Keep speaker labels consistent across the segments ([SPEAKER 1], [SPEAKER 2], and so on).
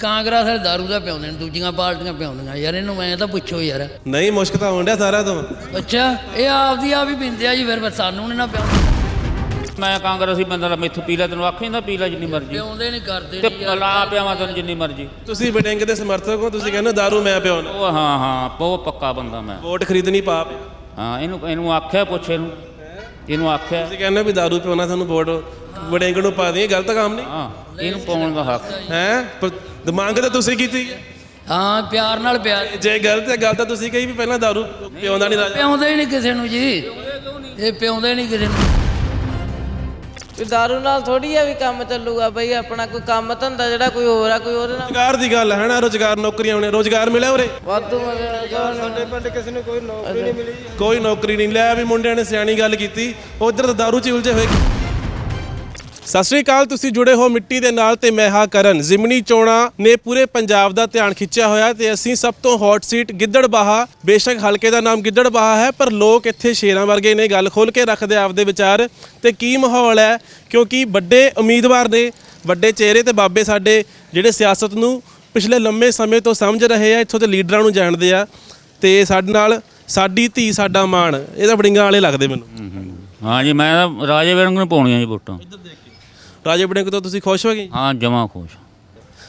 [SPEAKER 1] ਕਾਂਗਰਸ ਵਾਲੇ ਦਾਰੂ ਦਾ ਪਿਆਉਂਦੇ ਨੇ ਦੂਜੀਆਂ ਪਾਰਟੀਆਂ ਪਿਆਉਂਦੀਆਂ। ਯਾਰ ਇਹਨੂੰ ਐਂ ਤਾਂ ਪੁੱਛੋ ਯਾਰ।
[SPEAKER 2] ਨਹੀਂ ਮੁਸ਼ਕ ਤਾਂ ਹੋਣ ਡਿਆ ਸਾਰਾ ਤੋਂ।
[SPEAKER 1] ਅੱਛਾ ਇਹ ਆਪਦੀ ਆਪ ਹੀ ਪਿੰਦੇ ਆ ਜੀ ਫਿਰ ਬਸ ਸਾਨੂੰ ਨਾ ਪਿਆਉਂਦੇ।
[SPEAKER 3] ਮੈਂ ਕਾਂਗਰਸੀ ਬੰਦਾ ਦਾ ਮੈਥੋਂ ਪੀ ਲੈ ਤੈਨੂੰ ਆਖੀ ਜਾਂਦਾ ਪੀ ਲੈ ਜਿੰਨੀ ਮਰਜ਼ੀ।
[SPEAKER 1] ਪਿਆਉਂਦੇ ਨਹੀਂ ਕਰਦੇ
[SPEAKER 3] ਤੇ
[SPEAKER 1] ਨਹੀਂ ਯਾਰ।
[SPEAKER 3] ਲਾ ਪਿਆਵਾਂ ਤੈਨੂੰ ਜਿੰਨੀ ਮਰਜ਼ੀ।
[SPEAKER 2] ਤੁਸੀਂ ਬਟਿੰਗ ਦੇ ਸਮਰਥਕ ਹੋ ਤੁਸੀਂ ਕਹਿੰਦੇ ਦਾਰੂ ਮੈਂ ਪਿਆਉਣਾ।
[SPEAKER 3] ਉਹ ਹਾਂ ਹਾਂ ਬਹੁਤ ਪੱਕਾ ਬੰਦਾ ਮੈਂ।
[SPEAKER 2] ਵੋਟ ਖਰੀਦਣੀ ਪਾਪ ਹੈ।
[SPEAKER 3] ਹਾਂ ਇਹਨੂੰ ਇਹਨੂੰ ਆਖਿਆ ਪੁੱਛ ਇਹਨੂੰ। ਇਹਨੂੰ ਆਖਿਆ।
[SPEAKER 2] ਤੁਸੀਂ ਕਹਿੰਦੇ ਵੀ ਦਾਰੂ ਪਿਆਉਣਾ ਤੁਹਾਨੂੰ ਵੋਟ ਬਟਿੰਗ ਨੂੰ ਪਾ ਦਈਏ ਗਲਤ ਕੰਮ ਨਹੀਂ?
[SPEAKER 3] ਹਾਂ ਇਹਨੂੰ ਪਾਉਣ ਦਾ ਹੱਕ।
[SPEAKER 2] ਹੈ? ਮੰਗ ਤਾਂ ਤੁਸੀਂ ਕੀਤੀ ਹੈ।
[SPEAKER 1] ਹਾਂ ਪਿਆਰ ਨਾਲ ਪਿਆਰ।
[SPEAKER 2] ਜੇ ਗਲਤ ਹੈ ਗੱਲ ਤਾਂ ਤੁਸੀਂ ਕਹੀ ਵੀ ਪਹਿਲਾਂ ਦਾਰੂ ਪਿਆਉਂਦਾ ਨਹੀਂ ਰਾਜਾ।
[SPEAKER 1] ਪਿਆਉਂਦੇ ਹੀ ਨਹੀਂ ਕਿਸੇ ਨੂੰ ਜੀ। ਇਹ ਪਿਆਉਂਦੇ ਨਹੀਂ ਕਿਸੇ ਨੂੰ।
[SPEAKER 4] ਵੀ ਦਾਰੂ ਨਾਲ ਥੋੜੀ ਆ ਵੀ ਕੰਮ ਚੱਲੂਗਾ ਬਈ ਆਪਣਾ ਕੋਈ ਕੰਮ ਧੰਦਾ ਜਿਹੜਾ ਕੋਈ ਹੋਰ ਆ ਕੋਈ ਉਹਦੇ ਨਾਲ
[SPEAKER 2] ਰੋਜ਼ਗਾਰ ਦੀ ਗੱਲ ਹੈ ਨਾ ਰੋਜ਼ਗਾਰ ਨੌਕਰੀਆਂ ਹੋਣੇ ਰੋਜ਼ਗਾਰ ਮਿਲਿਆ ਉਰੇ?
[SPEAKER 4] ਵਾਧੂ ਸਾਡੇ
[SPEAKER 2] ਕੋਈ ਨੌਕਰੀ ਨਹੀਂ ਲਿਆ ਵੀ ਮੁੰਡਿਆਂ ਨੇ ਸਿਆਣੀ ਗੱਲ ਕੀਤੀ। ਉਧਰ ਤਾਂ ਦਾਰੂ ਚ ਉਲਝੇ ਹੋਏ। ਸਤਿ ਸ੍ਰੀ ਅਕਾਲ ਤੁਸੀਂ ਜੁੜੇ ਹੋ ਮਿੱਟੀ ਦੇ ਨਾਲ ਤੇ ਮੈਂ ਹਾਂ ਕਰਨ। ਜ਼ਿਮਨੀ ਚੋਣਾ ਨੇ ਪੂਰੇ ਪੰਜਾਬ ਦਾ ਧਿਆਨ ਖਿੱਚਿਆ ਹੋਇਆ ਤੇ ਅਸੀਂ ਸਭ ਤੋਂ ਹੌਟ ਸੀਟ ਗਿੱਦੜਬਾਹਾ। ਬੇਸ਼ੱਕ ਹਲਕੇ ਦਾ ਨਾਮ ਗਿੱਦੜਬਾਹਾ ਹੈ ਪਰ ਲੋਕ ਇੱਥੇ ਸ਼ੇਰਾਂ ਵਰਗੇ ਨੇ ਗੱਲ ਖੋਲ ਕੇ ਰੱਖਦੇ ਆਪਦੇ ਵਿਚਾਰ। ਤੇ ਕੀ ਮਾਹੌਲ ਹੈ? ਕਿਉਂਕਿ ਵੱਡੇ ਉਮੀਦਵਾਰ ਨੇ ਵੱਡੇ ਚਿਹਰੇ ਤੇ ਬਾਬੇ ਸਾਡੇ ਜਿਹੜੇ ਸਿਆਸਤ ਨੂੰ ਪਿਛਲੇ ਲੰਮੇ ਸਮੇਂ ਤੋਂ ਸਮਝ ਰਹੇ ਆ ਇੱਥੋਂ ਦੇ ਲੀਡਰਾਂ ਨੂੰ ਜਾਣਦੇ ਆ। ਤੇ ਸਾਡੇ ਨਾਲ ਸਾਡੀ ਧੀ ਸਾਡਾ ਮਾਣ ਇਹ ਤਾਂ ਬੜਿੰਗਾਂ ਵਾਲੇ ਲੱਗਦੇ ਮੈਨੂੰ।
[SPEAKER 3] ਹਾਂ ਜੀ ਮੈਂ ਤਾਂ ਰਾਜੇ ਵਿਰੰਗ ਨੂੰ ਪਾਉਣੀਆਂ ਜੀ ਵੋਟਾਂ।
[SPEAKER 2] ਰਾਜੇ ਬੜਿੰਗ ਤੋਂ ਤੁਸੀਂ ਖੁਸ਼ ਹੋ ਗਏ
[SPEAKER 3] ਹਾਂ ਜਮਾ ਖੁਸ਼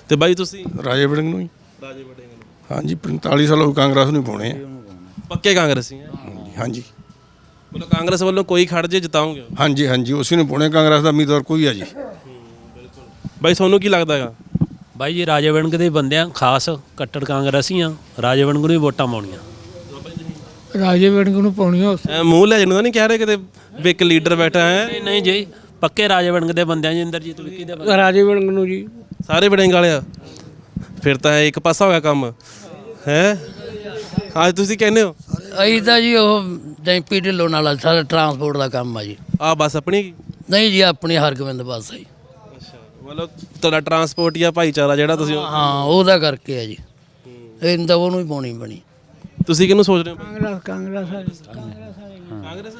[SPEAKER 2] ਤੇ ਬਾਈ ਤੁਸੀਂ?
[SPEAKER 5] ਰਾਜੇ ਵੜਿੰਗ ਨੂੰ ਹੀ।
[SPEAKER 2] ਰਾਜੇ ਬੜਿੰਗ ਨੂੰ।
[SPEAKER 5] ਹਾਂਜੀ 45 ਸਾਲ ਹੋ ਕਾਂਗਰਸ ਨੂੰ ਹੀ ਪਾਉਣੇ ਆ।
[SPEAKER 2] ਪੱਕੇ ਕਾਂਗਰਸੀ ਆ?
[SPEAKER 5] ਹਾਂਜੀ
[SPEAKER 2] ਮਤਲਬ ਕਾਂਗਰਸ ਵੱਲੋਂ ਕੋਈ ਖੜ ਜੇ ਜਿਤਾਉਂਗੇ?
[SPEAKER 5] ਹਾਂਜੀ ਹਾਂਜੀ ਉਸੇ ਨੂੰ ਪਾਉਣੇ ਕਾਂਗਰਸ ਦਾ ਉਮੀਦਵਾਰ ਕੋਈ ਆ ਜੀ।
[SPEAKER 2] ਬਾਈ ਤੁਹਾਨੂੰ ਕੀ ਲੱਗਦਾ ਹੈਗਾ?
[SPEAKER 6] ਬਾਈ ਜੀ ਰਾਜੇ ਵੜਿੰਗ ਦੇ ਬੰਦਿਆਂ ਖਾਸ ਕੱਟੜ ਕਾਂਗਰਸੀ ਆ ਰਾਜੇ ਵੜਿੰਗ ਨੂੰ ਹੀ ਵੋਟਾਂ ਪਾਉਣੀਆਂ।
[SPEAKER 7] ਰਾਜੇ ਵੜਿੰਗ ਨੂੰ ਪਾਉਣੀ ਉਸ
[SPEAKER 2] ਐ ਮੂੰਹ ਲੈ ਜਣ ਤਾਂ ਨਹੀਂ ਕਹਿ ਰਹੇ ਕਿਤੇ ਵੀ ਇੱਕ ਲੀਡਰ ਬੈਠਾ ਹੈ।
[SPEAKER 6] ਨਹੀਂ ਨਹੀਂ ਜੀ। ਪੱਕੇ ਰਾਜੇ ਵੜਿੰਗ ਦੇ ਬੰਦਿਆਂ ਜੀ ਇੰਦਰਜੀਤ ਵਿੱਕੀ ਦੇ ਬੰਦੇ।
[SPEAKER 7] ਰਾਜੇ ਵੜਿੰਗ ਨੂੰ ਜੀ।
[SPEAKER 2] ਸਾਰੇ ਬੜਿੰਗ ਵਾਲੇ ਆ। ਫਿਰ ਤਾਂ ਇੱਕ ਪਾਸਾ ਹੋ ਗਿਆ ਕੰਮ। ਹੈ? ਅੱਜ ਤੁਸੀਂ ਕਹਿੰਦੇ ਹੋ?
[SPEAKER 1] ਅਸੀਂ ਤਾਂ ਜੀ ਉਹ ਡੈਂਪੀ ਢਿੱਲੋਂ ਨਾਲ ਸਾਰਾ ਟਰਾਂਸਪੋਰਟ ਦਾ ਕੰਮ ਆ ਜੀ।
[SPEAKER 2] ਆ ਬਸ ਆਪਣੀ ਕੀ?
[SPEAKER 1] ਨਹੀਂ ਜੀ ਆਪਣੀ ਹਰਗੋਬਿੰਦ ਬੱਸ ਆ ਜੀ।
[SPEAKER 2] ਮਤਲਬ ਤੁਹਾਡਾ ਟਰਾਂਸਪੋਰਟ ਜਾਂ ਭਾਈਚਾਰਾ ਜਿਹੜਾ ਤੁਸੀਂ
[SPEAKER 1] ਹਾਂ ਉਹਦਾ ਕਰਕੇ ਆ ਜੀ। ਇਹ ਤਾਂ ਉਹਨੂੰ ਹੀ ਪਾਉਣੀ ਬਣੀ
[SPEAKER 2] ਤੁਸੀਂ ਕਿਹਨੂੰ ਸੋਚ ਰਹੇ ਹੋ?
[SPEAKER 7] ਕਾਂਗਰਸ ਕਾਂਗਰਸ
[SPEAKER 2] ਕਾਂਗਰਸ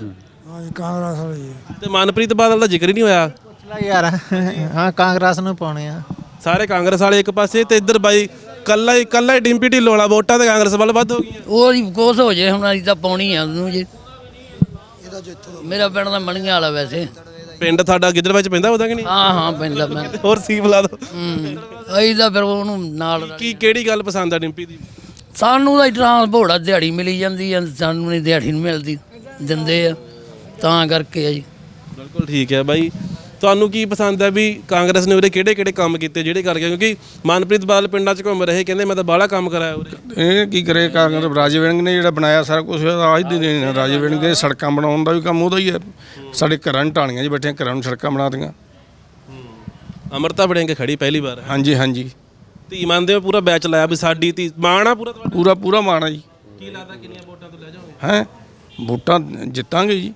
[SPEAKER 7] ਹਾਂਜੀ ਕਾਂਗਰਸ ਵਾਲੀ
[SPEAKER 2] ਤੇ ਮਨਪ੍ਰੀਤ ਬਾਦਲ ਦਾ ਜ਼ਿਕਰ ਹੀ ਨਹੀਂ ਹੋਇਆ?
[SPEAKER 8] ਲੈ ਯਾਰ। ਹਾਂ ਕਾਂਗਰਸ ਨੂੰ ਪਾਉਣੇ ਆ।
[SPEAKER 2] ਸਾਰੇ ਕਾਂਗਰਸ ਵਾਲੇ ਇੱਕ ਪਾਸੇ ਤੇ ਇੱਧਰ ਬਾਈ ਕੱਲਾ ਹੀ ਕੱਲਾ ਹੀ ਡਿੰਪੀ ਢਿੱਲੋਂ ਵਾਲਾ ਵੋਟਾਂ ਤੇ ਕਾਂਗਰਸ ਵੱਲ ਵੱਧ ਹੋ ਗਈਆਂ
[SPEAKER 1] ਉਹ ਜੀ ਕੋਸ ਹੋ ਜੇ ਹੁਣ ਅਸੀਂ ਤਾਂ ਪਾਉਣੀ ਆ ਉਹਨੂੰ ਜੀ। ਮੇਰਾ ਪਿੰਡ ਦਾ ਮਣੀਆਂ ਵਾਲਾ ਵੈਸੇ।
[SPEAKER 2] ਪਿੰਡ ਤੁਹਾਡਾ ਗਿੱਦੜ ਵਿੱਚ ਪੈਂਦਾ ਉਹਦਾ ਕਿ ਨਹੀਂ?
[SPEAKER 1] ਹਾਂ ਹਾਂ ਪੈਂਦਾ ਮੈਂ
[SPEAKER 2] ਹੋਰ ਸੀ ਬੁਲਾ ਦੋ
[SPEAKER 1] ਹੂੰ ਅਸੀਂ ਤਾਂ ਫਿਰ ਉਹਨੂੰ ਨਾਲ
[SPEAKER 2] ਕੀ ਕਿਹੜੀ ਗੱਲ ਪਸੰਦ ਆ ਡਿੰਪੀ ਦੀ?
[SPEAKER 1] ਸਾਨੂੰ ਤਾਂ ਟਰਾਂਸਪੋਰਟ ਆ ਦਿਹਾੜੀ ਮਿਲੀ ਜਾਂਦੀ ਆ ਸਾਨੂੰ ਨਹੀਂ ਦਿਹਾੜੀ ਨਹੀਂ ਮਿਲਦੀ ਦਿੰਦੇ ਆ। ਤਾਂ ਕਰਕੇ ਆ ਜੀ।
[SPEAKER 2] ਬਿਲਕੁਲ ਠੀਕ ਹੈ ਬਾਈ। ਤੁਹਾਨੂੰ ਕੀ ਪਸੰਦ ਹੈ ਵੀ ਕਾਂਗਰਸ ਨੇ ਉਰੇ ਕਿਹੜੇ ਕਿਹੜੇ ਕੰਮ ਕੀਤੇ ਜਿਹੜੇ ਕਰਕੇ? ਕਿਉਂਕਿ ਮਨਪ੍ਰੀਤ ਬਾਦਲ ਪਿੰਡਾਂ 'ਚ ਘੁੰਮ ਰਹੇ ਕਹਿੰਦੇ ਮੈਂ ਤਾਂ ਬਾਹਲਾ ਕੰਮ ਕਰਾਇਆ ਉਰੇ।
[SPEAKER 5] ਇਹ ਕੀ ਕਰੇ ਕਾਂਗਰਸ? ਰਾਜੇ ਵੜਿੰਗ ਨੇ ਜਿਹੜਾ ਬਣਾਇਆ ਸਾਰਾ ਕੁਝ ਆਜ ਦੇ। ਰਾਜੇ ਵੜਿੰਗ ਦੇ ਸੜਕਾਂ ਬਣਾਉਣ ਦਾ ਵੀ ਕੰਮ ਉਹਦਾ ਹੀ ਹੈ। ਸਾਡੇ ਘਰਾਂ ਨੂੰ ਢਾਣੀਆਂ ਜੀ ਬੈਠੇ ਘਰਾਂ ਨੂੰ ਸੜਕਾਂ ਬਣਾ ਦਿੱਤੀਆਂ
[SPEAKER 2] ਅਮਰਤਾ ਬੜਿੰਗ ਖੜੀ ਪਹਿਲੀ ਵਾਰ
[SPEAKER 5] ਹਾਂਜੀ ਹਾਂਜੀ।
[SPEAKER 2] ਧੀ ਮੰਨਦੇ ਹੋ ਪੂਰਾ ਬੈਚ ਲਾਇਆ ਵੀ ਸਾਡੀ ਧੀ? ਮਾਣ ਆ ਪੂਰਾ ਤੁਹਾਡਾ?
[SPEAKER 5] ਪੂਰਾ ਪੂਰਾ ਮਾਣਾ ਜੀ।
[SPEAKER 2] ਕੀ ਲੱਗਦਾ ਕਿੰਨੀਆਂ ਵੋਟਾਂ ਤੋਂ ਲੈ ਜਾਓਗੇ?
[SPEAKER 5] ਹੈ? ਵੋਟਾਂ ਜਿੱਤਾਂਗੇ ਜੀ।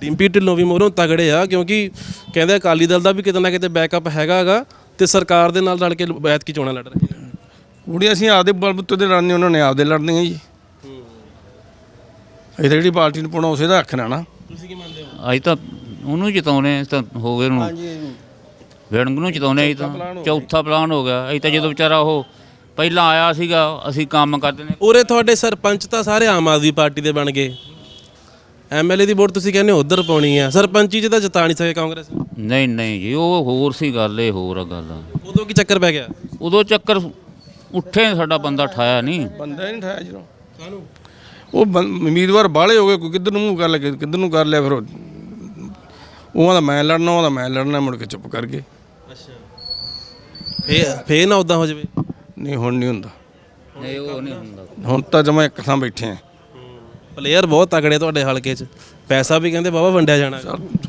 [SPEAKER 2] ਡਿੰਪੀ ਢਿੱਲੋਂ ਵੀ ਮੋਹਰੋਂ ਤਗੜੇ ਆ ਕਿਉਂਕਿ ਕਹਿੰਦੇ ਅਕਾਲੀ ਦਲ ਦਾ ਵੀ ਕਿਤੇ ਨਾ ਕਿਤੇ ਬੈਕਅਪ ਹੈਗਾਗਾ ਤੇ ਸਰਕਾਰ ਦੇ ਨਾਲ ਰਲ ਕੇ ਬੈਠ ਕੀ ਚੋਣਾਂ ਲੜ ਰਹੇ
[SPEAKER 5] ਕੁੜੀਆਂ ਅਸੀਂ ਆਪਦੇ ਬਲਬੁੱਤੇ ਦੇ ਲੜਨੇ ਉਹਨਾਂ ਨੇ ਆਪਦੇ ਲੜਨੀਆਂ ਜੀ। ਇਹ ਜਿਹੜੀ ਪਾਰਟੀ ਨੂੰ ਪਾਉਣਾ ਉਸੇ ਦਾ ਰੱਖਣਾ ਨਾ।
[SPEAKER 3] ਅਸੀਂ ਤਾਂ ਉਹਨੂੰ ਜਿਤਾਉਣੇ ਤਾਂ ਹੋ ਗਏ ਨੂੰ ਵਿਰੰਗ ਨੂੰ ਜਿਤਾਉਣੇ ਅਸੀਂ ਤਾਂ ਚੌਥਾ ਪਲਾਨ ਹੋ ਗਿਆ। ਅਸੀਂ ਤਾਂ ਜਦੋਂ ਵਿਚਾਰਾ ਉਹ ਪਹਿਲਾਂ ਆਇਆ ਸੀਗਾ ਅਸੀਂ ਕੰਮ ਕਰਦੇ ਨੇ।
[SPEAKER 2] ਉਰੇ ਤੁਹਾਡੇ ਸਰਪੰਚ ਤਾਂ ਸਾਰੇ ਆਮ ਆਦਮੀ ਪਾਰਟੀ ਦੇ ਬਣ ਗਏ। ਐਮਐਲਏ ਦੀ ਵੋਟ ਤੁਸੀਂ ਕਹਿੰਦੇ ਹੋ ਉਧਰ ਪਾਉਣੀ ਆ। ਸਰਪੰਚੀ 'ਚ ਤਾਂ ਜਿਤਾ ਨਹੀਂ ਸਕੇ ਕਾਂਗਰਸ।
[SPEAKER 3] ਨਹੀਂ ਨਹੀਂ ਜੀ ਉਹ ਹੋਰ ਸੀ ਗੱਲ ਇਹ ਹੋਰ ਆ ਗੱਲ।
[SPEAKER 2] ਉਦੋਂ ਕੀ ਚੱਕਰ ਪੈ ਗਿਆ?
[SPEAKER 3] ਉਦੋਂ ਚੱਕਰ ਉੱਠੇ ਸਾਡਾ ਬੰਦਾ ਠਾਇਆ ਨਹੀਂ।
[SPEAKER 5] ਬੰਦਾ ਹੀ ਨਹੀਂ ਠਾਇਆ ਜਦੋਂ। ਕਾਹਨੂੰ ਉਹ ਬੰ- ਉਮੀਦਵਾਰ ਬਾਹਲੇ ਹੋ ਗਏ ਕੋਈ ਕਿੱਧਰ ਨੂੰ ਮੂੰਹ ਕਰ ਲਿਆ ਕਿੱਧਰ ਨੂੰ ਕਰ ਲਿਆ ਫਿਰ ਉਹ। ਉਹਨਾਂ ਦਾ ਮੈਂ ਲੜਨਾ ਉਹਦਾ ਮੈਂ ਲੜਨਾ ਮੁੜ ਕੇ ਚੁੱਪ ਕਰ ਗਏ।
[SPEAKER 2] ਫੇ ਫੇ ਨਾ ਉਦਾਂ ਹੋ ਜਾਵੇ।
[SPEAKER 5] ਨਹੀਂ ਹੁਣ ਨਹੀਂ ਹੁੰਦਾ।
[SPEAKER 3] ਨਹੀਂ ਉਹ ਨਹੀਂ ਹੁੰਦਾ।
[SPEAKER 5] ਹੁਣ ਤਾਂ ਜਮਾ ਇੱਕ ਥਾਂ ਬੈਠੇ ਆ।
[SPEAKER 2] ਪਲੇਅਰ ਬਹੁਤ ਤਗੜੇ ਤੁਹਾਡੇ ਹਲਕੇ 'ਚ। ਪੈਸਾ ਵੀ ਕਹਿੰਦੇ ਬਾਬਾ ਵੰਡਿਆ ਜਾਣਾ।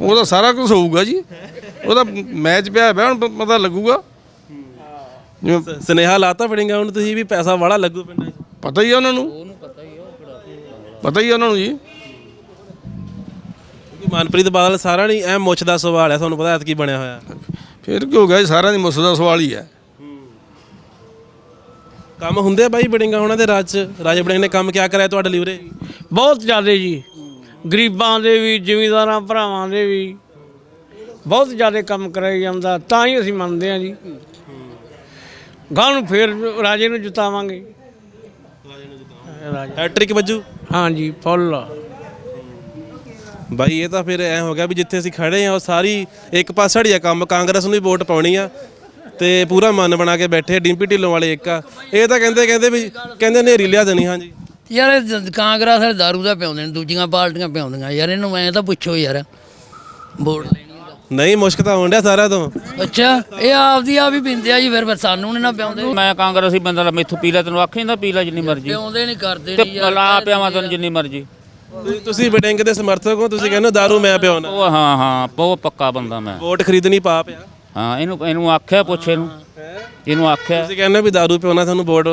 [SPEAKER 5] ਉਹਦਾ ਸਾਰਾ ਕੁਝ ਹੋਊਗਾ ਜੀ। ਉਹਦਾ ਮੈਚ ਪਿਆ ਪਿਆ ਹੁਣ ਪਤਾ ਲੱਗੂਗਾ।
[SPEAKER 2] ਸ- ਸੁਨੇਹਾ ਲਾਤਾ ਫੜੇਗਾ ਹੁਣ ਤੁਸੀਂ ਵੀ ਪੈਸਾ ਵਾਲਾ ਲੱਗੂ ਪਿੰਡਾਂ 'ਚ।
[SPEAKER 5] ਪਤਾ ਹੀ ਆ ਉਹਨਾਂ ਨੂੰ। ਪਤਾ ਹੀ ਆ ਉਹਨਾਂ ਨੂੰ ਜੀ।
[SPEAKER 2] ਕਿਉਂਕਿ ਮਨਪ੍ਰੀਤ ਬਾਦਲ ਸਾਰਾ ਨਹੀਂ ਐ ਮੁੱਛ ਦਾ ਸਵਾਲ ਹੈ ਤੁਹਾਨੂੰ ਪਤਾ ਐਤ ਕੀ ਬਣਿਆ ਹੋਇਆ।
[SPEAKER 5] ਫਿਰ ਕੀ ਹੋ ਗਿਆ ਜੀ ਸਾਰਿਆਂ ਦੀ ਮੁੱਸ ਦਾ ਸਵਾਲ ਹੀ ਹੈ।
[SPEAKER 2] ਕੰਮ ਹੁੰਦੇ ਆ ਬਾਈ ਬੜਿੰਗਾ ਉਹਨਾਂ ਦੇ ਰਾਜ 'ਚ? ਰਾਜੇ ਬੜਿੰਗ ਨੇ ਕੰਮ ਕਿਆ ਕਰਾਇਆ ਤੁਹਾਡੇ ਲਈ ਉਰੇ?
[SPEAKER 7] ਬਹੁਤ ਜ਼ਿਆਦੇ ਜੀ। ਗਰੀਬਾਂ ਦੇ ਵੀ ਜ਼ਿਮੀਂਦਾਰਾਂ ਭਰਾਵਾਂ ਦੇ ਵੀ ਬਹੁਤ ਜ਼ਿਆਦੇ ਕੰਮ ਕਰਾਇਆ ਜਾਂਦਾ। ਤਾਂ ਹੀ ਅਸੀਂ ਮੰਨਦੇ ਹਾਂ ਜੀ। ਗਾਂ ਨੂੰ ਫੇਰ ਰਾਜੇ ਨੂੰ ਜਿਤਾਵਾਂਗੇ। ਰਾਜੇ।
[SPEAKER 2] ਹੈਟ੍ਰਿਕ ਵੱਜੂ?
[SPEAKER 7] ਹਾਂਜੀ ਫੁੱਲ।
[SPEAKER 2] ਬਾਈ ਇਹ ਤਾਂ ਫਿਰ ਐ ਹੋ ਗਿਆ ਵੀ ਜਿੱਥੇ ਅਸੀਂ ਖੜੇ ਆ ਉਹ ਸਾਰੀ ਇੱਕ ਪਾਸੜੀ ਆ ਕੰਮ ਕਾਂਗਰਸ ਨੂੰ ਹੀ ਵੋਟ ਪਾਉਣੀ ਆ ਤੇ ਪੂਰਾ ਮਨ ਬਣਾ ਕੇ ਬੈਠੇ ਡਿੰਪੀ ਢਿੱਲੋਂ ਵਾਲੇ ਇੱਕ ਆ। ਇਹ ਤਾਂ ਕਹਿੰਦੇ ਕਹਿੰਦੇ ਵੀ ਕਹਿੰਦੇ ਨੇਰੀ ਲਿਆ ਦੇਣੀ ਹਾਂਜੀ।
[SPEAKER 1] ਯਾਰ ਇਹ ਦ- ਕਾਂਗਰਸ ਵਾਲੇ ਦਾਰੂ ਦਾ ਪਿਆਉਂਦੇ ਨੇ ਦੂਜੀਆਂ ਪਾਰਟੀਆਂ ਪਿਆਉਂਦੀਆਂ ਯਾਰ ਇਹਨੂੰ ਐਂ ਤਾਂ ਪੁੱਛੋ ਯਾਰ। ਵੋਟ ਲੈਣੀ ਦਾ
[SPEAKER 2] ਨਹੀਂ ਮੁਸ਼ਕ ਤਾਂ ਹੋਣ ਡਿਆ ਸਾਰਾ ਤੋਂ।
[SPEAKER 1] ਅੱਛਾ ਇਹ ਆਪਦੀ ਆਪ ਹੀ ਪੀਂਦੇ ਆ ਜੀ ਫਿਰ ਫਿਰ ਸਾਨੂੰ ਨੀ ਨਾ ਪਿਆਉਂਦੇ
[SPEAKER 3] ਮੈਂ ਕਾਂਗਰਸੀ ਬੰਦਾ ਲਾ ਮੈਥੋਂ ਪੀ ਲੈ ਤੈਨੂੰ ਆਖੀ ਜਾਂਦਾ ਪੀ ਲੈ ਜਿੰਨੀ ਮਰਜ਼ੀ।
[SPEAKER 1] ਪਿਆਉਂਦੇ ਨਹੀਂ ਕਰਦੇ
[SPEAKER 3] ਤੇ
[SPEAKER 1] ਨਹੀਂ ਯਾਰ
[SPEAKER 3] ਲਾ ਪਿਆਵਾਂ ਤੈਨੂੰ ਜਿੰਨੀ ਮਰਜ਼ੀ।
[SPEAKER 2] ਤੁਸੀਂ- ਤੁਸੀਂ ਬਟਿੰਗ ਦੇ ਸਮਰਥਕ ਹੋ ਤੁਸੀਂ ਕਹਿੰਦੇ ਹੋ ਦਾਰੂ ਮੈਂ ਪਿਆਉਣਾ
[SPEAKER 3] ਉਹ ਹਾਂ ਹਾਂ ਬਹੁਤ ਪੱਕਾ ਬੰਦਾ ਮੈਂ।
[SPEAKER 2] ਵੋਟ ਖਰੀਦਣੀ ਪਾ ਪਿਆ
[SPEAKER 3] ਹਾਂ ਇਹਨੂੰ ਇਹਨੂੰ ਆਖਿਆ ਪੁੱਛ ਇਹਨੂੰ। ਇਹਨੂੰ ਆਖਿਆ।
[SPEAKER 2] ਤੁਸੀਂ ਕਹਿੰਦੇ ਹੋ ਵੀ ਦਾਰੂ ਪਿਆਉਣਾ ਤੁਹਾਨੂੰ ਵੋਟ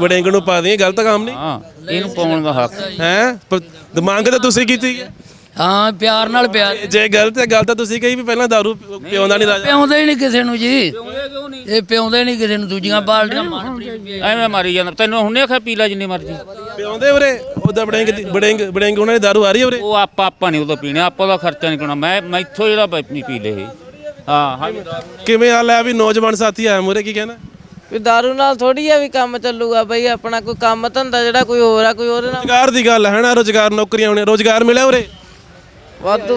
[SPEAKER 2] ਬਟਿੰਗ ਨੂੰ ਪਾ ਦੇਈਏ ਗਲਤ ਕੰਮ ਨਹੀਂ
[SPEAKER 3] ਹਾਂ। ਇਹਨੂੰ ਪਾਉਣ ਦਾ ਹੱਕ।
[SPEAKER 2] ਹੈ? ਮੰਗ ਤਾਂ ਤੁਸੀਂ ਕੀਤੀ ਹੈ।
[SPEAKER 1] ਹਾਂ ਪਿਆਰ ਨਾਲ ਪਿਆਰ।
[SPEAKER 2] ਜੇ ਗਲਤ ਹੈ ਗੱਲ ਤਾਂ ਤੁਸੀਂ ਕਹੀ ਵੀ ਪਹਿਲਾਂ ਦਾਰੂ ਪਿਆਉਂਦਾ ਨਹੀਂ ਰਾਜਾ।
[SPEAKER 1] ਪਿਆਉਂਦੇ ਹੀ ਨਹੀਂ ਕਿਸੇ ਨੂੰ ਜੀ। ਇਹ ਪਿਆਉਂਦੇ ਨਹੀਂ ਕਿਸੇ ਨੂੰ ਦੂਜੀਆਂ ਵੀ
[SPEAKER 3] ਐਵੇਂ ਮਾਰੀ ਜਾਂਦਾ। ਤੈਨੂੰ ਹੁਣੇ ਆਖਿਆ ਪੀ ਲੈ ਜਿੰਨੀ ਮਰਜ਼ੀ।
[SPEAKER 2] ਪਿਆਉਂਦੇ ਵੀਰੇ ਉਹਦਾ ਬੜਿੰਗ ਬੜਿੰਗ ਬੜਿੰਗ ਉਹਨਾਂ ਦੀ ਦਾਰੂ ਆ ਰਹੀ ਹੈ ਵੀਰੇ
[SPEAKER 3] ਉਹ ਆਪਾਂ ਆਪਾਂ ਨਹੀਂ ਉਦੋਂ ਪੀਣੇ ਆਪਾਂ ਦਾ ਖਰਚਾ ਨਹੀਂ ਕਰਨਾ ਮੈਂ ਮੈਥੋਂ ਜਿਹੜਾ ਪ- ਲਏ। ਹਾਂ ਹਾਂ।
[SPEAKER 2] ਕਿਵੇਂ ਹਾਲ ਹੈ ਵੀ ਨੌਜਵਾਨ ਸਾਥੀ ਆਇਆ ਮੂਰੇ ਕੀ ਕਹਿਣਾ?
[SPEAKER 4] ਵੀ ਦਾਰੂ ਨਾਲ ਥੋੜੀ ਆ ਵੀ ਕੰਮ ਚੱਲੂਗਾ ਬਈ ਆਪਣਾ ਕੋਈ ਕੰਮ ਧੰਦਾ ਜਿਹੜਾ ਕੋਈ ਹੋਰ ਆ ਕੋਈ ਉਹਦੇ ਨਾਲ।
[SPEAKER 2] ਰੋਜ਼ਗਾਰ ਦੀ ਗੱਲ ਹੈ ਨਾ ਰੋਜ਼ਗਾਰ ਨੌਕਰੀਆਂ ਹੋਣੇ ਰੋਜ਼ਗਾਰ ਮਿਲਿਆ ਉਰੇ?
[SPEAKER 4] ਵਾਧੂ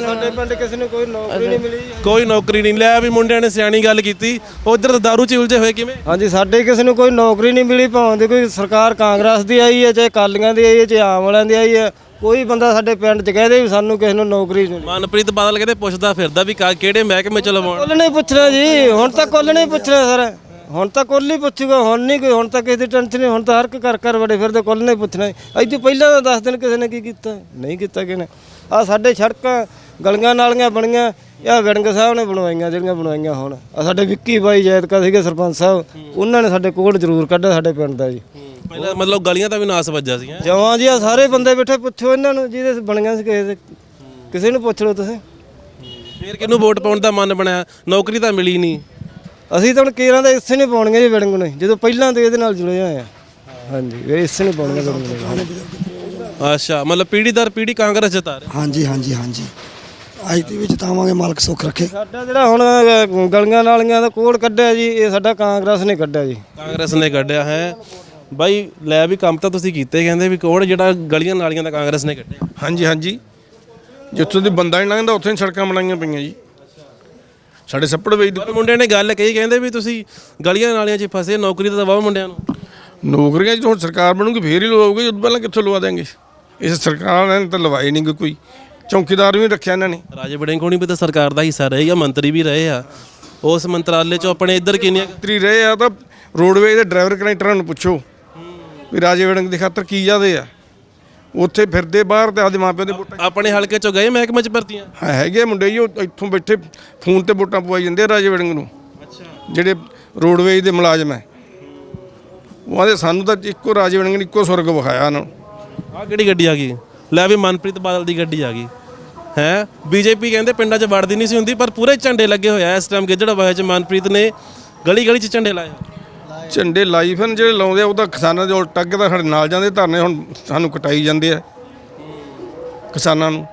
[SPEAKER 8] ਸਾਡੇ ਪਿੰਡ ਕਿਸੇ ਨੂੰ ਕੋਈ ਨੌਕਰੀ ਨਹੀਂ ਮਿਲੀ।
[SPEAKER 2] ਕੋਈ ਨੌਕਰੀ ਨਹੀਂ ਲਿਆ ਵੀ ਮੁੰਡਿਆਂ ਨੇ ਸਿਆਣੀ ਗੱਲ ਕੀਤੀ। ਉਧਰ ਤਾਂ ਦਾਰੂ ਚ ਉਲਝੇ ਹੋਏ ਕਿਵੇਂ?
[SPEAKER 8] ਹਾਂਜੀ ਸਾਡੇ ਕਿਸੇ ਨੂੰ ਕੋਈ ਨੌਕਰੀ ਨਹੀਂ ਮਿਲੀ ਭਾਵੇਂ ਦੀ ਕੋਈ ਸਰਕਾਰ ਕਾਂਗਰਸ ਦੀ ਆਈ ਹੈ ਚਾਹੇ ਕਾਲੀਆਂ ਦੀ ਆਈ ਹੈ ਚਾਹੇ ਆਮ ਵਾਲਿਆਂ ਦੀ ਆਈ ਹੈ ਕੋਈ ਬੰਦਾ ਸਾਡੇ ਪਿੰਡ 'ਚ ਕਹਦੇ ਵੀ ਸਾਨੂੰ ਕਿਸੇ ਨੂੰ ਨੌਕਰੀ ਨਹੀਂ
[SPEAKER 2] ਮਨਪ੍ਰੀਤ ਬਾਦਲ ਕਹਿੰਦੇ ਪੁੱਛਦਾ ਫਿਰਦਾ ਵੀ ਕਾ- ਕਿਹੜੇ ਮਹਿਕਮੇ ਚ ਲਵਾਉਣ?
[SPEAKER 8] ਕੁੱਲ ਨਹੀਂ ਪੁੱਛਣਾ ਜੀ ਹੁਣ ਤਾਂ ਕੁੱਲ ਨਹੀਂ ਪੁੱਛਣਾ ਸਰ। ਹੁਣ ਤਾਂ ਕੁੱਲ ਹੀ ਪੁੱਛੂਗਾ ਹੁਣ ਨਹੀਂ ਕੋਈ ਹੁਣ ਤਾਂ ਕਿਸੇ ਦੀ ਟੈਨਸ਼ਨ ਨਹੀਂ ਹੁਣ ਤਾਂ ਹਰ ਇੱਕ ਕਰ ਕਰ ਬੜੇ ਫਿਰਦੇ ਕੁੱਲ ਨਹੀਂ ਪੁੱਛਣਾ। ਤੋਂ ਪਹਿਲਾਂ ਤਾਂ ਦੱਸ ਦਿਨ ਕਿਸੇ ਨੇ ਕੀ ਕੀਤਾ ਨਹੀਂ ਕੀਤਾ ਕਿਸੇ ਨੇ। ਆ ਸਾਡੇ ਸੜਕਾਂ ਗਲੀਆਂ ਨਾਲੀਆਂ ਬਣੀਆਂ ਇਹ ਵਿੜੰਗ ਸਾਹਿਬ ਨੇ ਬਣਵਾਈਆਂ ਜਿਹੜੀਆਂ ਬਣਵਾਈਆਂ ਹੁਣ। ਆ ਸਾਡੇ ਵਿੱਕੀ ਬਾਈ ਜੈਤਕਾ ਸੀਗੇ ਸਰਪੰਚ ਸਾਹਿਬ ਉਹਨਾਂ ਨੇ ਸਾਡੇ ਕੋਲ ਜ਼ਰੂਰ ਕੱਢਿਆ ਸਾਡੇ ਪਿੰਡ ਦਾ ਜੀ।
[SPEAKER 2] ਪਹਿਲਾਂ ਮਤਲਬ ਗਲੀਆਂ ਦਾ ਵੀ ਨਾਸ ਵੱਜਾ ਸੀ।
[SPEAKER 8] ਜਵਾਂ ਜੀ ਆ ਸਾਰੇ ਬੰਦੇ ਬੈਠੇ ਪੁੱਛੋ ਇਹਨਾਂ ਨੂੰ ਜਿਹਦੇ ਬਣੀਆਂ ਸੀ ਕਿਸੇ ਦੇ। ਕਿਸੇ ਨੂੰ ਪੁੱਛ ਲਓ ਤੁਸੀਂ।
[SPEAKER 2] ਫਿਰ ਕਿਹਨੂੰ ਵੋਟ ਪਾਉਣ ਦਾ ਮਨ ਬਣਿਆ? ਨੌਕਰੀ ਤਾਂ ਮਿਲੀ ਨਹੀਂ।
[SPEAKER 8] ਅਸੀਂ ਤਾਂ ਹੁਣ ਕੇਰਾਂ ਦਾ ਇਸੇ ਨਹੀਂ ਪਾਉਣੀਆਂ ਜੀ ਵਿੜੰਗ ਨੂੰ ਜਦੋਂ ਪਹਿਲਾਂ ਤੋਂ ਇਹਦੇ ਨਾਲ ਜੁੜੇ ਹੋਏ ਆ। ਹਾਂਜੀ ਇਹ ਇਸੇ ਨਹੀਂ ਪਾਉਣੀਆਂ ਵਿੜੰਗ ਨੂੰ। ਹਾਂਜੀ।
[SPEAKER 2] ਅੱਛਾ ਮਤਲਬ ਪੀੜੀ ਦਰ ਪੀੜੀ ਕਾਂਗਰਸ ਜਿਤਾ ਰਿਹਾ।
[SPEAKER 9] ਹਾਂਜੀ ਹਾਂਜੀ ਹਾਂਜੀ। ਅੱਜ ਦੀ ਵੀ ਜਿਤਾਵਾਂਗੇ ਮਾਲਕ ਸੁੱਖ ਰੱਖੇ।
[SPEAKER 8] ਸਾਡਾ ਜਿਹੜਾ ਹੁਣ ਗਲੀਆਂ ਨਾਲੀਆਂ ਦਾ ਕੋਡ ਕੱਢਿਆ ਜੀ ਇਹ ਸਾਡਾ ਕਾਂਗਰਸ ਨੇ ਕੱਢਿਆ ਜੀ।
[SPEAKER 2] ਕਾਂਗਰਸ ਨੇ ਕੱਢਿਆ ਹੈ। ਬਾਈ ਲੈ ਵੀ ਕੰਮ ਤਾਂ ਤੁਸੀਂ ਕੀਤੇ ਕਹਿੰਦੇ ਵੀ ਕੋੜ ਜਿਹੜਾ ਗਲੀਆਂ ਨਾਲੀਆਂ ਦਾ ਕਾਂਗਰਸ ਨੇ ਕੱਢਿਆ।
[SPEAKER 5] ਹਾਂਜੀ ਹਾਂਜੀ। ਜਿੱਥੋਂ ਦੀ ਬੰਦਾ ਨਹੀਂ ਲੰਘਦਾ ਉੱਥੇ ਹੀ ਸੜਕਾਂ ਬਣਾਈਆਂ ਪਈਆਂ ਜੀ। ਸਾਡੇ ਸੱਪੜ ਵੇਚ
[SPEAKER 2] ਪਰ ਮੁੰਡਿਆਂ ਨੇ ਗੱਲ ਕਹੀ ਕਹਿੰਦੇ ਵੀ ਤੁਸੀਂ ਗਲੀਆਂ ਨਾਲੀਆਂ 'ਚ ਫਸੇ ਨੌਕਰੀ ਤਾਂ ਦਵਾਓ ਮੁੰਡਿਆਂ ਨੂੰ।
[SPEAKER 5] ਨੌਕਰੀਆਂ ਜਦੋਂ ਹੁਣ ਸਰਕਾਰ ਬਣੂਗੀ ਫੇਰ ਹੀ ਲਵਾਉਗੀ ਉਦੋਂ ਪਹਿਲਾਂ ਕਿੱਥੋਂ ਲਵਾ ਦੇਣਗੇ ਇਸ ਸਰਕਾਰ ਨੇ ਤਾਂ ਲਵਾਈ ਨਹੀਂ ਕੋਈ। ਚੌਕੀਦਾਰ ਵੀ ਰੱਖਿਆ ਇਹਨਾਂ ਨੇ।
[SPEAKER 2] ਰਾਜੇ ਬੜਿੰਗ ਹੋਣੀ ਵੀ ਤਾਂ ਸਰਕਾਰ ਦਾ ਹਿੱਸਾ ਰਹੇ ਜਾਂ ਮੰਤਰੀ ਵੀ ਰਹੇ ਆ। ਉਸ ਮੰਤਰਾਲੇ 'ਚੋਂ ਆਪਣੇ ਇੱਧਰ ਕਿੰਨੀਆਂ
[SPEAKER 5] ਮੰਤਰੀ ਰਹੇ ਆ ਤਾਂ ਰੋਡਵੇਜ ਦੇ ਡਰਾਈਵਰ ਕਨੈਕਟਰਾਂ ਨੂੰ ਪੁੱਛੋ। ਵੀ ਰਾਜੇ ਵੜਿੰਗ ਦੀ ਖਾਤਰ ਕੀ ਜਾਦੇ ਆ? ਉੱਥੇ ਫਿਰਦੇ ਬਾਹਰ ਤੇ ਆਦੇ ਮਾਪਿਆਂ ਦੇ ਵੋਟਾਂ
[SPEAKER 2] ਆਪਣੇ ਹਲਕੇ 'ਚੋਂ ਗਏ ਮਹਿਕਮੇ 'ਚ ਭਰਤੀਆਂ?
[SPEAKER 5] ਹੈ- ਹੈਗੇ ਮੁੰਡੇ ਜੀ ਉਹ ਇੱਥੋਂ ਬੈਠੇ ਫੋਨ ਤੇ ਵੋਟਾਂ ਪਵਾਈ ਜਾਂਦੇ ਆ ਰਾਜੇ ਵੜਿੰਗ ਨੂੰ। ਜਿਹੜੇ ਰੋਡਵੇਜ ਦੇ ਮੁਲਾਜ਼ਮ ਹੈ। ਉਹ ਆਂਦੇ ਸਾਨੂੰ ਤਾਂ ਇੱਕੋ ਰਾਜੇ ਵੜਿੰਗ ਨੇ ਇੱਕੋ ਸੁਰਗ ਵਿਖਾਇਆ ਉਹਨਾਂ ਨੂੰ।
[SPEAKER 2] ਆਹ ਕਿਹੜੀ ਗੱਡੀ ਆ ਗਈ? ਲੈ ਵੀ ਮਨਪ੍ਰੀਤ ਬਾਦਲ ਦੀ ਗੱਡੀ ਆ ਗਈ। ਹੈ? ਬੀਜੇਪੀ ਕਹਿੰਦੇ ਪਿੰਡਾਂ 'ਚ ਵੜਦੀ ਨਹੀਂ ਸੀ ਹੁੰਦੀ ਪਰ ਪੂਰੇ ਝੰਡੇ ਲੱਗੇ ਹੋਇਆ ਇਸ ਟਾਈਮ ਗਿੱਦੜ ਬਾਇਆ 'ਚ ਮਨਪ੍ਰੀਤ ਨੇ ਗਲੀ ਗਲੀ 'ਚ ਝੰਡੇ ਲਾਏ
[SPEAKER 5] ਝੰਡੇ ਲਾਈ ਫਿਰਨ ਜਿਹੜੇ ਲਾਉਂਦੇ ਆ ਉਹ ਤਾਂ ਕਿਸਾਨਾਂ ਦੇ ਉਲਟ ਅੱਗੇ ਤਾਂ ਸਾਡੇ ਨਾਲ ਜਾਂਦੇ ਧਰਨੇ ਹੁਣ ਸਾਨੂੰ ਕਟਾਈ ਜਾਂਦੇ ਆ ਕਿਸਾਨਾਂ ਨੂੰ।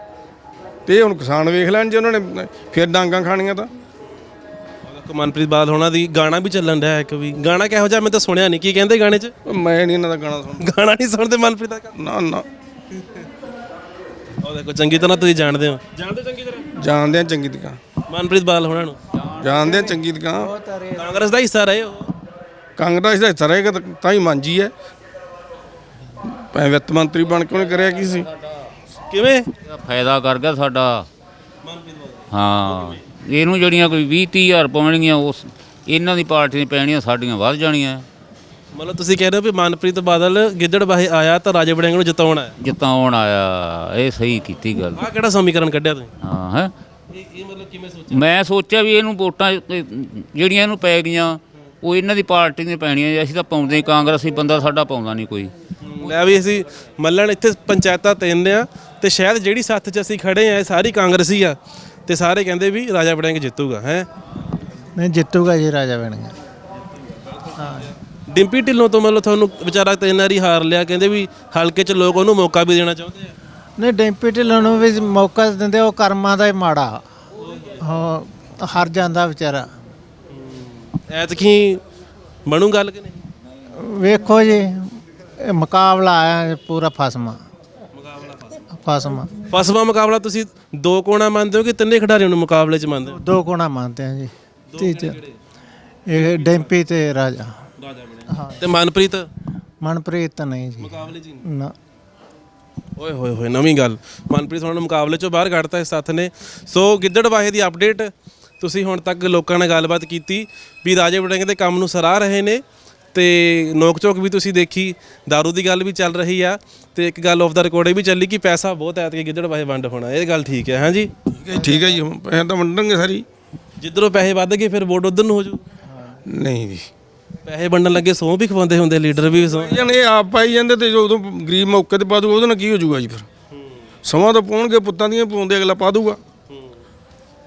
[SPEAKER 5] ਤੇ ਹੁਣ ਕਿਸਾਨ ਵੇਖ ਲੈਣ ਜੇ ਉਹਨਾਂ ਨੇ ਫਿਰ ਡਾਂਗਾਂ ਖਾਣੀਆਂ ਤਾਂ।
[SPEAKER 2] ਮਨਪ੍ਰੀਤ ਬਾਦਲ ਹੋਣਾ ਦੀ ਗਾਣਾ ਵੀ ਚੱਲਣ ਰਿਹਾ ਇੱਕ ਵੀ। ਗਾਣਾ ਕਿਹੋ ਜਿਹਾ ਮੈਂ ਤਾਂ ਸੁਣਿਆ ਨਹੀਂ। ਕੀ ਕਹਿੰਦੇ ਗਾਣੇ 'ਚ?
[SPEAKER 5] ਮੈਂ ਨਹੀਂ ਇਹਨਾਂ ਦਾ ਗਾਣਾ ਸੁਣਦਾ।
[SPEAKER 2] ਗਾਣਾ ਨਹੀਂ ਸੁਣਦੇ ਮਨਪ੍ਰੀਤ ਦਾ?
[SPEAKER 5] ਨਾ ਨਾ।
[SPEAKER 2] ਉਹ ਦੇਖੋ ਚੰਗੀ ਤਰ੍ਹਾਂ ਤੁਸੀਂ ਜਾਣਦੇ ਹੋ। ਜਾਣਦੇ ਚੰਗੀ ਤਰ੍ਹਾਂ?
[SPEAKER 5] ਜਾਣਦੇ ਆ ਚੰਗੀ ਤਰ੍ਹਾਂ।
[SPEAKER 2] ਮਨਪ੍ਰੀਤ ਬਾਦਲ ਹੋਣਾ ਨੂੰ।
[SPEAKER 5] ਜਾਣਦੇ ਆ ਚੰਗੀ ਤਰ੍ਹਾਂ।
[SPEAKER 2] ਕਾਂਗਰਸ ਦਾ ਹਿੱਸਾ ਰਹੇ ਉਹ
[SPEAKER 5] ਕਾਂਗਰਸ ਦਾ ਹਿੱਸਾ ਰਹੇਗਾ ਤਾਂ ਤਾਂ ਹੀ ਮਾਂਜੀ ਹੈ। ਭਾਵੇਂ ਵਿੱਤ ਮੰਤਰੀ ਬਣ ਕੇ ਉਹਨੇ ਕਰਿਆ ਕੀ ਸੀ?
[SPEAKER 2] ਕਿਵੇਂ?
[SPEAKER 3] ਫਾਇਦਾ ਕਰ ਗਿਆ ਸਾਡਾ। ਹਾਂ। ਇਹਨੂੰ ਜਿਹੜੀਆਂ ਕੋਈ 20 30 ਹਜ਼ਾਰ ਪਾਉਣਗੀਆਂ ਉਸ ਇਹਨਾਂ ਦੀ ਪਾਰਟੀ ਦੀਆਂ ਪੈਣੀਆਂ ਸਾਡੀਆਂ ਵੱਧ ਜਾਣੀਆਂ।
[SPEAKER 2] ਮਤਲਬ ਤੁਸੀਂ ਕਹਿ ਰਹੇ ਹੋ ਵੀ ਮਨਪ੍ਰੀਤ ਬਾਦਲ ਗਿੱਦੜ ਬਾਹੇ ਆਇਆ ਤਾਂ ਰਾਜੇ ਵੜਿੰਗ ਨੂੰ ਜਿਤਾਉਣਾ ਹੈ
[SPEAKER 3] ਜਿਤਾਉਣ ਆਇਆ। ਇਹ ਸਹੀ ਕੀਤੀ ਗੱਲ।
[SPEAKER 2] ਆਹ ਕਿਹੜਾ ਸਮੀਕਰਨ ਕੱਢਿਆ ਤੁਸੀਂ?
[SPEAKER 3] ਹਾਂ ਹੈ?
[SPEAKER 2] ਇਹ ਮਤਲਬ ਕਿਵੇਂ ਸੋਚ
[SPEAKER 3] ਮੈਂ ਸੋਚਿਆ ਵੀ ਇਹਨੂੰ ਵੋਟਾਂ ਇਹ ਜਿਹੜੀਆਂ ਇਹਨੂੰ ਪੈ ਗਈਆਂ ਉਹ ਇਹਨਾਂ ਦੀ ਪਾਰਟੀ ਦੀਆਂ ਪੈਣੀਆਂ ਅਸੀਂ ਤਾਂ ਪਾਉਂਦੇ ਹੀ ਕਾਂਗਰਸੀ ਬੰਦਾ ਸਾਡਾ ਪਾਉਂਦਾ ਨਹੀਂ ਕੋਈ।
[SPEAKER 2] ਲੈ ਵੀ ਅਸੀਂ ਮੱਲਣ ਇੱਥੇ ਪੰਚਾਇਤਾਂ ਤਿੰਨ ਆ ਤੇ ਸ਼ਾਇਦ ਜਿਹੜੀ ਸੱਥ 'ਚ ਅਸੀਂ ਖੜੇ ਆ ਇਹ ਸਾਰੀ ਕਾਂਗਰਸੀ ਆ ਤੇ ਸਾਰੇ ਕਹਿੰਦੇ ਵੀ ਰਾਜਾ ਵੜਿੰਗ ਜਿੱਤੂਗਾ ਹੈ?
[SPEAKER 8] ਨਹੀਂ ਜਿੱਤੂਗਾ ਜੀ ਰਾਜਾ ਬਣਗਾ
[SPEAKER 2] ਡਿੰਪੀ ਢਿੱਲੋਂ ਤੋਂ ਮਤਲਬ ਤੁਹਾਨੂੰ ਵਿਚਾਰਾ ਤਿੰਨ ਵਾਰੀ ਹਾਰ ਲਿਆ ਕਹਿੰਦੇ ਵੀ ਹਲਕੇ 'ਚ ਲੋਕ ਉਹਨੂੰ ਮੌਕਾ ਵੀ ਦੇਣਾ ਚਾਹੁੰਦੇ ਆ।
[SPEAKER 8] ਨਹੀਂ ਡੈਂਪੀ ਢਿੱਲੋਂ ਨੂੰ ਵੀ ਮੌਕਾ ਦਿੰਦੇ ਉਹ ਕਰਮਾਂ ਦਾ ਹੀ ਮਾੜਾ। ਹਾਂ ਹਰ ਜਾਂਦਾ ਵਿਚਾਰਾ।
[SPEAKER 2] ਐਤਕੀ ਬਣੂ ਗੱਲ ਕਿ ਨਹੀਂ?
[SPEAKER 10] ਵੇਖੋ ਜੀ ਇਹ ਮੁਕਾਬਲਾ ਆਇਆ ਪੂਰਾ ਫਸਮਾ। ਫਸਮਾ।
[SPEAKER 2] ਫਸਵਾ ਮੁਕਾਬਲਾ ਤੁਸੀਂ ਦੋ ਕੋਣਾ ਮੰਨਦੇ ਹੋ ਕਿ ਤਿੰਨੇ ਖਿਡਾਰੀਆਂ ਨੂੰ ਮੁਕਾਬਲੇ 'ਚ ਮੰਨਦੇ ਹੋ?
[SPEAKER 10] ਦੋ ਕੋਣਾ ਮੰਨਦੇ ਆ ਜੀ। ਤੀਜਾ ਇਹ ਡੈਂਪੀ ਤੇ ਰਾਜਾ।
[SPEAKER 2] ਤੇ ਮਨਪ੍ਰੀਤ?
[SPEAKER 10] ਮਨਪ੍ਰੀਤ ਤਾਂ ਨਹੀਂ ਜੀ।
[SPEAKER 2] ਮੁਕਾਬਲੇ 'ਚ
[SPEAKER 10] ਨਾ।
[SPEAKER 2] ਓਏ ਹੋਏ ਹੋਏ ਨਵੀਂ ਗੱਲ। ਮਨਪ੍ਰੀਤ ਹੁਣ ਮੁਕਾਬਲੇ ਚੋਂ ਬਾਹਰ ਕੱਢਤਾ ਇਸ ਸਾਥ ਨੇ। ਸੋ ਗਿੱਦੜਵਾਹੇ ਦੀ ਅਪਡੇਟ ਤੁਸੀਂ ਹੁਣ ਤੱਕ ਲੋਕਾਂ ਨਾਲ ਗੱਲਬਾਤ ਕੀਤੀ ਵੀ ਰਾਜੇ ਵੜਿੰਗ ਦੇ ਕੰਮ ਨੂੰ ਸਰਾਹ ਰਹੇ ਨੇ ਤੇ ਨੋਕ ਝੋਕ ਵੀ ਤੁਸੀਂ ਦੇਖੀ दारू ਦੀ ਗੱਲ ਵੀ ਚੱਲ ਰਹੀ ਆ ਤੇ ਇੱਕ ਗੱਲ ਆਫ ਦਾ ਰਿਕਾਰਡ ਵੀ ਚੱਲੀ ਕਿ ਪੈਸਾ ਬਹੁਤ ਐਤ ਕੇ ਗਿੱਦੜਵਾਹੇ ਵੰਡ ਹੋਣਾ ਇਹ ਗੱਲ ਠੀਕ ਹੈ ਹਾਂਜੀ?
[SPEAKER 5] ਠੀਕ ਹੈ ਠੀਕ ਹੈ ਜੀ ਪੈਸੇ ਤਾਂ ਵੰਡਣਗੇ ਸਾਰੀ।
[SPEAKER 2] ਜਿੱਧਰੋਂ ਪੈਸੇ ਵੱਧ ਗਏ ਫਿਰ ਵੋਟ ਉਧਰ ਨੂੰ ਹੋ ਜੂ
[SPEAKER 5] ਨਹੀਂ ਜੀ।
[SPEAKER 2] ਪੈਸੇ ਵੰਡਣ ਲੱਗੇ ਸੌ ਵੀ ਖਵਾਉਂਦੇ ਹੁੰਦੇ ਲੀਡਰ ਵੀ ਸਹੁੰ
[SPEAKER 5] ਜਣ ਇਹ ਆਪ ਪਾਈ ਜਾਂਦੇ ਤੇ ਜਦੋਂ ਗਰੀਬ ਮੌਕੇ ਤੇ ਪਾ ਦੂ ਉਹਦੇ ਨਾਲ ਕੀ ਹੋ ਜਾਊਗਾ ਜੀ ਫਿਰ? ਸਮਾਂ ਤਾਂ ਪਾਉਣਗੇ ਪੁੱਤਾਂ ਦੀਆਂ ਪਾਉਂਦੇ ਅਗਲਾ ਪਾ ਦੂਗਾ।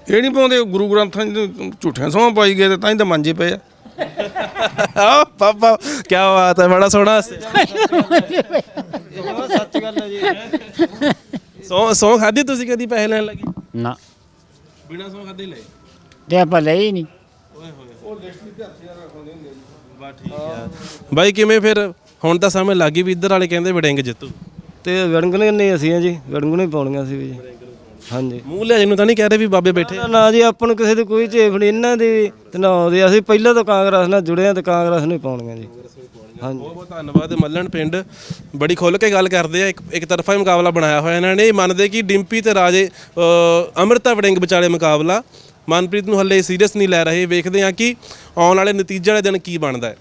[SPEAKER 5] ਇਹ ਨਹੀਂ ਪਾਉਂਦੇ ਗੁਰੂ ਗ੍ਰੰਥਾਂ 'ਚ ਝੂਠਿਆਂ ਸਮਾਂ ਪਾਈ ਗਏ ਤੇ ਤਾਂ ਹੀ ਤਾਂ ਮੰਜੇ ਪਏ ਆ।
[SPEAKER 2] ਆ ਪਾਪਾ ਕੀ ਬਾਤ ਹੈ ਬੜਾ ਸੋਹਣਾ
[SPEAKER 8] ਸੱਚ ਗੱਲ ਹੈ ਜੀ
[SPEAKER 2] ਸੌ ਸੌ ਖਾਦੀ ਤੁਸੀਂ ਕਦੀ ਪੈਸੇ ਲੈਣ ਲੱਗੇ?
[SPEAKER 3] ਨਾ।
[SPEAKER 2] ਬਿਨਾ ਸੌ ਖਾਦੇ ਲਏ?
[SPEAKER 3] ਤੇ ਆਪਾਂ ਲਈ ਨਹੀਂ।
[SPEAKER 2] ਬਾਈ ਕਿਵੇਂ ਫਿਰ? ਹੁਣ ਤਾਂ ਸਮਝ ਲੱਗ ਗਈ ਵੀ ਇੱਧਰ ਵਾਲੇ ਕਹਿੰਦੇ ਵੜਿੰਗ ਜਿੱਤੂ।
[SPEAKER 8] ਤੇ ਵੜੰਗਣੇ ਨਹੀਂ ਅਸੀਂ ਆ ਜੀ। ਵੜੰਗਣੇ ਪਾਉਣੀਆਂ ਸੀ ਵੀ ਜੀ। ਹਾਂਜੀ।
[SPEAKER 2] ਮੂੰਹ ਲਿਆ ਨੂੰ ਤਾਂ ਨਹੀਂ ਕਹਿ ਰਹੇ ਵੀ ਬਾਬੇ ਬੈਠੇ।
[SPEAKER 8] ਨਾ- ਨਾ ਜੀ ਆਪਾਂ ਨੂੰ ਕਿਸੇ ਦੀ ਕੋਈ ਨਹੀਂ। ਇਹਨਾਂ ਦੀ ਵੀ ਤੇ ਨਾ ਉਹਦੀ। ਅਸੀਂ ਪਹਿਲਾਂ ਤੋਂ ਕਾਂਗਰਸ ਨਾਲ ਜੁੜੇ ਆ ਤੇ ਕਾਂਗਰਸ ਨੂੰ ਹੀ ਪਾਉਣੀਆਂ ਜੀ। ਹਾਂਜੀ।
[SPEAKER 2] ਬਹੁਤ ਬਹੁਤ ਧੰਨਵਾਦ ਮੱਲਣ ਪਿੰਡ। ਬੜੀ ਖੁੱਲ ਕੇ ਗੱਲ ਕਰਦੇ ਆ। ਇੱਕ ਇੱਕ ਤਰਫਾ ਹੀ ਮੁਕਾਬਲਾ ਬਣਾਇਆ ਹੋਇਆ। ਇਹਨਾਂ ਨੇ ਇਹ ਮੰਨਦੇ ਕਿ ਡਿੰਪੀ ਤੇ ਰਾਜੇ ਅੰਮ੍ਰਿਤਾ ਵੜਿੰਗ ਵਿਚਾਲੇ ਮੁਕਾਬਲਾ। ਮਨਪ੍ਰੀਤ ਨੂੰ ਹੱਲੇ ਸੀਰੀਅਸ ਨਹੀਂ ਲੈ ਰਹੇ। ਵੇਖਦੇ ਆ ਕਿ ਆਉਣ ਵਾਲੇ ਨਤੀਜੇ ਵਾਲੇ ਦਿਨ ਕੀ ਬਣਦਾ ਹੈ।